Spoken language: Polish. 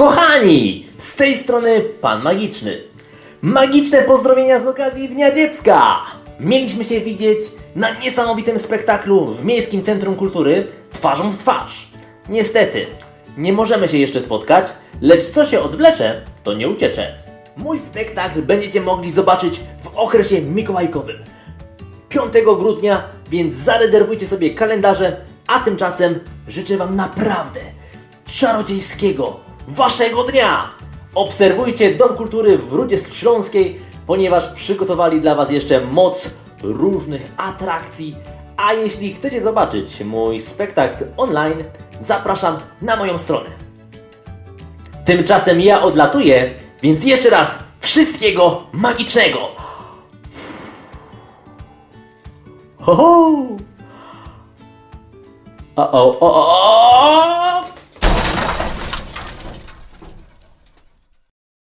Kochani, z tej strony Pan Magiczny. Magiczne pozdrowienia z okazji Dnia Dziecka! Mieliśmy się widzieć na niesamowitym spektaklu w Miejskim Centrum Kultury twarzą w twarz. Niestety, nie możemy się jeszcze spotkać, lecz co się odwlecze, to nie uciecze. Mój spektakl będziecie mogli zobaczyć w okresie mikołajkowym. 5 grudnia, więc zarezerwujcie sobie kalendarze, a tymczasem życzę Wam naprawdę czarodziejskiego Waszego dnia! Obserwujcie Dom Kultury w Rudzie Śląskiej, ponieważ przygotowali dla Was jeszcze moc różnych atrakcji, a jeśli chcecie zobaczyć mój spektakl online, zapraszam na moją stronę. Tymczasem ja odlatuję, więc jeszcze raz wszystkiego magicznego! Ho ho! O o o o!